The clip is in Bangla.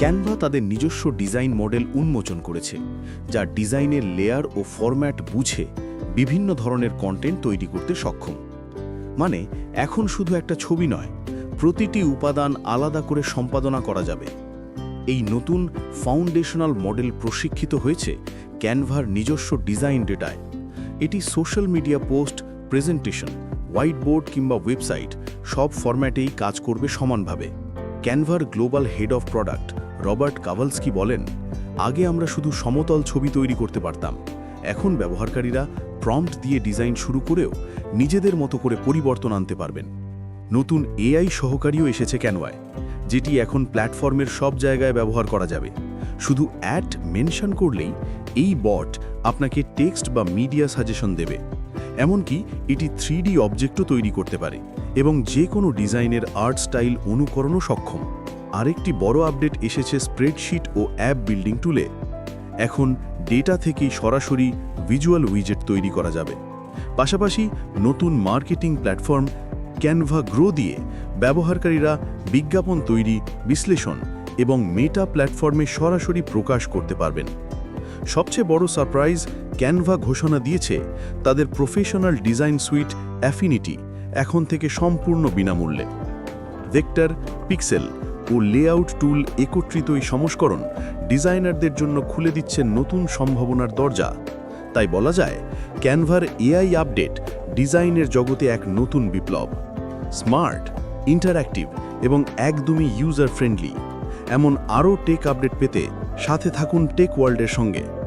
ক্যানভা তাদের নিজস্ব ডিজাইন মডেল উন্মোচন করেছে, যা ডিজাইনের লেয়ার ও ফরম্যাট বুঝে বিভিন্ন ধরনের কন্টেন্ট তৈরি করতে সক্ষম। মানে এখন শুধু একটা ছবি নয়, প্রতিটি উপাদান আলাদা করে সম্পাদনা করা যাবে। এই নতুন ফাউন্ডেশনাল মডেল প্রশিক্ষিত হয়েছে ক্যানভার নিজস্ব ডিজাইন ডেটায়। এটি social media post presentation white board কিংবা ওয়েবসাইট সব ফরম্যাটেই কাজ করবে সমানভাবে। ক্যানভার global head of product Robert Kavalski বলেন, আগে আমরা শুধু সমতল ছবি তৈরি করতে পারতাম। এখন ব্যবহারকারীরা প্রম্পট দিয়ে ডিজাইন শুরু করেও নিজেদের মতো করে পরিবর্তন আনতে পারবেন। নতুন এআই সহকারীও এসেছে ক্যানভায় যেটি এখন প্ল্যাটফর্মের সব জায়গায় ব্যবহার করা যাবে। শুধু অ্যাট মেনশন করলেই এই বট আপনাকে টেক্সট বা মিডিয়া সাজেশন দেবে। এমনকি এটি থ্রি অবজেক্টও তৈরি করতে পারে এবং যে কোনো ডিজাইনের আর্ট স্টাইল অনুকরণও সক্ষম। আরেকটি বড় আপডেট এসেছে স্প্রেডশিট ও অ্যাপ বিল্ডিং টুলে। এখন ডেটা থেকেই সরাসরি ভিজুয়াল উইজেট তৈরি করা যাবে। পাশাপাশি নতুন মার্কেটিং প্ল্যাটফর্ম ক্যানভা গ্রো দিয়ে ব্যবহারকারীরা বিজ্ঞাপন তৈরি, বিশ্লেষণ এবং মেটা প্ল্যাটফর্মে সরাসরি প্রকাশ করতে পারবেন। সবচেয়ে বড় সারপ্রাইজ ক্যানভা ঘোষণা দিয়েছে, তাদের প্রফেশনাল ডিজাইন সুইট অ্যাফিনিটি এখন থেকে সম্পূর্ণ বিনামূল্যে। ভেক্টর পিক্সেল ও লেআউট টুল একত্রিত এই সংস্করণ ডিজাইনারদের জন্য খুলে দিচ্ছে নতুন সম্ভাবনার দরজা। তাই বলা যায়, ক্যানভার এআই আপডেট ডিজাইনের জগতে এক নতুন বিপ্লব। স্মার্ট, ইন্টারঅ্যাক্টিভ এবং একদমই ইউজার ফ্রেন্ডলি এমন আরও টেক আপডেট পেতে সাথে থাকুন টেক ওয়ার্ল্ডের সঙ্গে।